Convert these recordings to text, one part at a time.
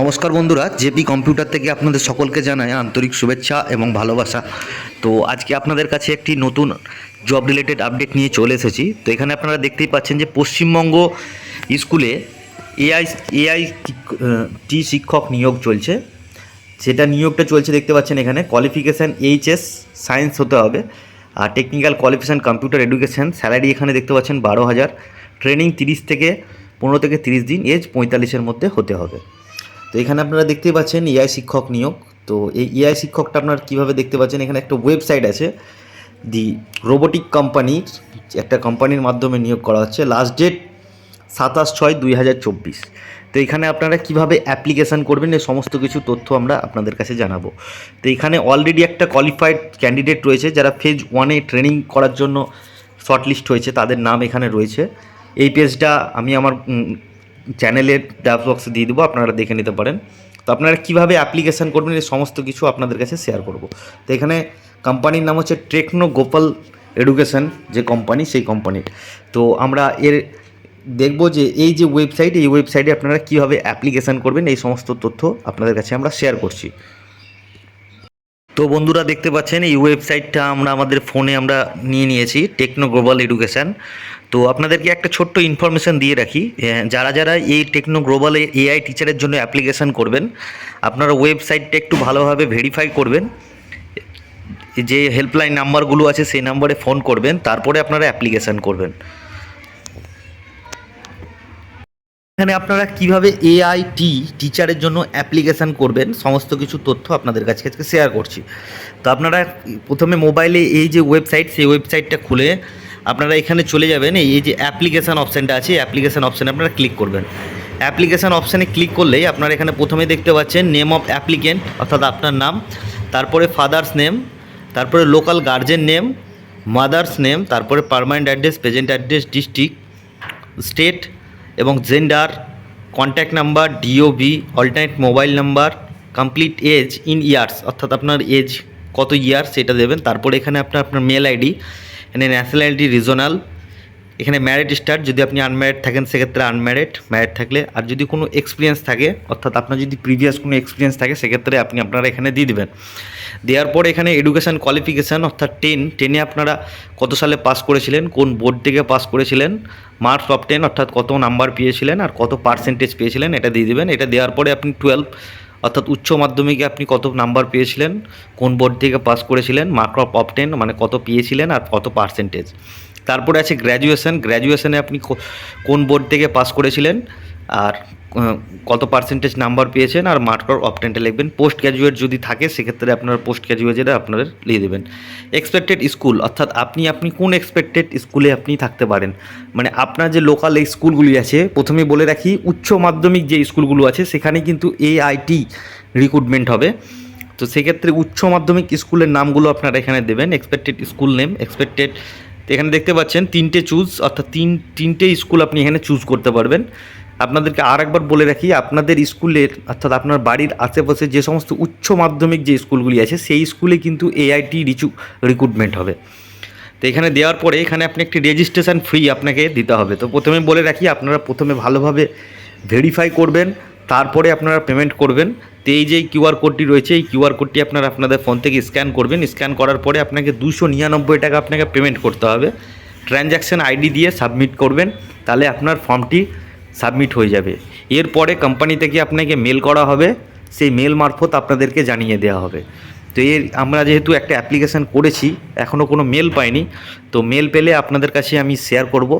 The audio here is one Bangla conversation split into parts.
নমস্কার বন্ধুরা, জেপি কম্পিউটার থেকে আপনাদের সকলকে জানাই আন্তরিক শুভেচ্ছা এবং ভালোবাসা। তো আজকে আপনাদের কাছে একটি নতুন জব রিলেটেড আপডেট নিয়ে চলে এসেছি। তো এখানে আপনারা দেখতেই পাচ্ছেন যে পশ্চিমবঙ্গ স্কুলে এআই এআই টি শিক্ষক নিয়োগ চলছে। সেটা নিয়োগটা চলছে দেখতে পাচ্ছেন এখানে। কোয়ালিফিকেশান এইচএস সায়েন্স হতে হবে। আর technical qualification computer education salary এখানে দেখতে পাচ্ছেন বারো হাজার। ট্রেনিং তিরিশ থেকে পনেরো থেকে তিরিশ দিন এজ পঁয়তাল্লিশের মধ্যে হতে হবে। তো এখানে আপনারা দেখতেই পাচ্ছেন এআই শিক্ষক নিয়োগ। তো এই এআই শিক্ষকটা আপনারা কীভাবে দেখতে পাচ্ছেন? এখানে একটা ওয়েবসাইট আছে, দি রোবোটিক কোম্পানির একটা কোম্পানির মাধ্যমে নিয়োগ করা হচ্ছে। লাস্ট ডেট সাতাশ ছয় দুই হাজার চব্বিশ। তো এখানে আপনারা কীভাবে অ্যাপ্লিকেশান করবেন এই সমস্ত কিছু তথ্য আমরা আপনাদের কাছে জানাব। তো এখানে অলরেডি একটা কোয়ালিফাইড ক্যান্ডিডেট রয়েছে, যারা ফেজ ওয়ানে ট্রেনিং করার জন্য শর্টলিস্ট হয়েছে, তাদের নাম এখানে রয়েছে। এই পেজটা আমি আমার চ্যানেলের ডাফ বক্সে দিয়ে দেবো, আপনারা দেখে নিতে পারেন। তো আপনারা কীভাবে অ্যাপ্লিকেশান করবেন, এই সমস্ত কিছু আপনাদের কাছে শেয়ার করব। তো এখানে কোম্পানির নাম হচ্ছে টেকনো গোপাল এডুকেশন যে কোম্পানি সেই কোম্পানির তো আমরা এর দেখব যে এই যে ওয়েবসাইট এই ওয়েবসাইটে আপনারা কীভাবে অ্যাপ্লিকেশান করবেন, এই সমস্ত তথ্য আপনাদের কাছে আমরা শেয়ার করছি। তো বন্ধুরা দেখতে পাচ্ছেন, এই ওয়েবসাইটটা আমরা আমাদের ফোনে আমরা নিয়ে নিয়েছি টেকনো গ্লোবাল এডুকেশান তো আপনাদেরকে একটা ছোট্ট ইনফরমেশান দিয়ে রাখি যারা যারা এই টেকনো গ্লোবাল এআই টিচারের জন্য অ্যাপ্লিকেশান করবেন, আপনারা ওয়েবসাইটটা একটু ভালোভাবে ভেরিফাই করবেন, যে হেল্পলাইন নাম্বারগুলো আছে সেই নাম্বারে ফোন করবেন, তারপরে আপনারা অ্যাপ্লিকেশান করবেন। এখানে আপনারা কীভাবে এআইটি টিচারের জন্য অ্যাপ্লিকেশান করবেন, সমস্ত কিছু তথ্য আপনাদের কাছে আজকে শেয়ার করছি। তো আপনারা প্রথমে মোবাইলে এই যে ওয়েবসাইট সেই ওয়েবসাইটটা খুলে আপনারা এখানে চলে যাবেন, এই যে অ্যাপ্লিকেশান অপশানটা আছে অ্যাপ্লিকেশান অপশানে আপনারা ক্লিক করবেন। অ্যাপ্লিকেশান অপশানে ক্লিক করলেই আপনারা এখানে প্রথমে দেখতে পাচ্ছেন নেম অফ অ্যাপ্লিকেন্ট অর্থাৎ আপনার নাম, তারপরে ফাদার্স নেম তারপরে local guardian name mother's name তারপরে permanent address present address district state এবং gender contact number DOB alternate mobile number complete age in years অর্থাৎ আপনার এজ কত ইয়ার সেটা দেবেন। তারপরে এখানে আপনার আপনার মেল আইডি এখানে ন্যাশনালিটি রিজনাল এখানে ম্যারিড স্টার যদি আপনি আনম্যারিড থাকেন, সেক্ষেত্রে আনম্যারিড ম্যারিড থাকলে, আর যদি কোনো এক্সপিরিয়েন্স থাকে, অর্থাৎ আপনার যদি প্রিভিয়াস কোনো এক্সপিরিয়েন্স থাকে, সেক্ষেত্রে আপনি আপনারা এখানে দিয়ে দেবেন। দেওয়ার পর এখানে এডুকেশান কোয়ালিফিকেশান অর্থাৎ টেন টেনে আপনারা কত সালে পাস করেছিলেন, কোন বোর্ড থেকে পাস করেছিলেন মার্কস অফ টেন অর্থাৎ কত নাম্বার পেয়েছিলেন, আর কত পার্সেন্টেজ পেয়েছিলেন, এটা দিয়ে দেবেন। এটা দেওয়ার পরে আপনি টুয়েলভ অর্থাৎ উচ্চ মাধ্যমিকে আপনি কত নাম্বার পেয়েছিলেন, কোন বোর্ড থেকে পাস করেছিলেন মার্ক অফ টেন মানে কত পেয়েছিলেন, আর কত পার্সেন্টেজ তারপরে আছে গ্র্যাজুয়েশন গ্র্যাজুয়েশনে আপনি কোন বোর্ড থেকে পাস করেছিলেন? আর কত পার্সেন্টেজ নাম্বার পেয়েছেন? আর মার্ক অফ টেনটা লিখবেন। পোস্ট গ্র্যাজুয়েট যদি থাকে, সেক্ষেত্রে আপনার পোস্ট গ্র্যাজুয়েটের আপনাদের লিখে দেবেন। এক্সপেক্টেড স্কুল অর্থাৎ আপনি আপনি কোন এক্সপেক্টেড স্কুলে আপনি থাকতে পারেন? মানে আপনার যে লোকাল এই স্কুলগুলি আছে, প্রথমে বলে রাখি, উচ্চ মাধ্যমিক যে স্কুলগুলো আছে, সেখানে কিন্তু এআইটি রিক্রুটমেন্ট হবে। তো সেক্ষেত্রে উচ্চ মাধ্যমিক স্কুলের নামগুলো আপনারা এখানে দেবেন। এক্সপেক্টেড স্কুল নেম এক্সপেক্টেড এখানে দেখতে পাচ্ছেন তিনটে চুজ অর্থাৎ তিন, তিনটে স্কুল আপনি এখানে চুজ করতে পারবেন। আপনাদেরকে আর একবার বলে রাখি, আপনাদের স্কুলের অর্থাৎ আপনার বাড়ির আশেপাশে যে সমস্ত উচ্চ মাধ্যমিক যে স্কুলগুলি আছে, সেই স্কুলে কিন্তু এআইটি রিচু রিক্রুটমেন্ট হবে। তো এখানে দেওয়ার পরে এখানে আপনি একটি রেজিস্ট্রেশন ফ্রি আপনাকে দিতে হবে। তো প্রথমে বলে রাখি, আপনারা প্রথমে ভালোভাবে ভেরিফাই করবেন। তারপরে আপনারা পেমেন্ট করবেন। তো এই যে কিউআর কোডটি রয়েছে, এই কিউআর কোডটি আপনারা আপনাদের ফোন থেকে স্ক্যান করবেন। স্ক্যান করার পরে আপনাকে দুশো নিরানব্বই টাকা আপনাকে পেমেন্ট করতে হবে। ট্রানজ্যাকশান আইডি দিয়ে সাবমিট করবেন, তাহলে আপনার ফর্মটি সাবমিট হয়ে যাবে। এরপরে কোম্পানি থেকে আপনাকে মেল করা হবে, সেই মেল মারফত আপনাদেরকে জানিয়ে দেওয়া হবে। তো এর, আমরা যেহেতু একটা অ্যাপ্লিকেশান করেছি এখনও কোনো মেল পাইনি, তো মেল পেলে আপনাদের কাছে আমি শেয়ার করব।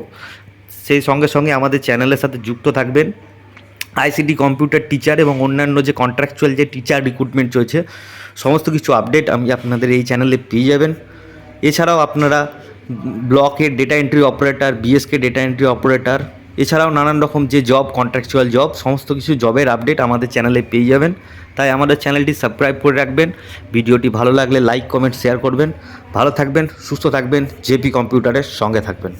সেই সঙ্গে সঙ্গে আমাদের চ্যানেলের সাথে যুক্ত থাকবেন। আইসিটি কম্পিউটার টিচার এবং অন্যান্য যে কন্ট্রাকচুয়াল যে টিচার রিক্রুটমেন্ট চলছে, সমস্ত কিছু আপডেট আমি আপনাদের এই চ্যানেলে পেয়ে যাবেন। এছাড়াও আপনারা ব্লকের data entry operator BSK data entry operator এছাড়াও নানান রকম যে জব কন্ট্রাকচুয়াল জব সমস্ত কিছু জবের আপডেট আমাদের চ্যানেলে পেয়ে যাবেন। তাই আমাদের চ্যানেলটি সাবস্ক্রাইব করে রাখবেন। ভিডিওটি ভালো লাগলে লাইক কমেন্ট শেয়ার করবেন। ভালো থাকবেন, সুস্থ থাকবেন জেপি কম্পিউটারের সঙ্গে থাকবেন।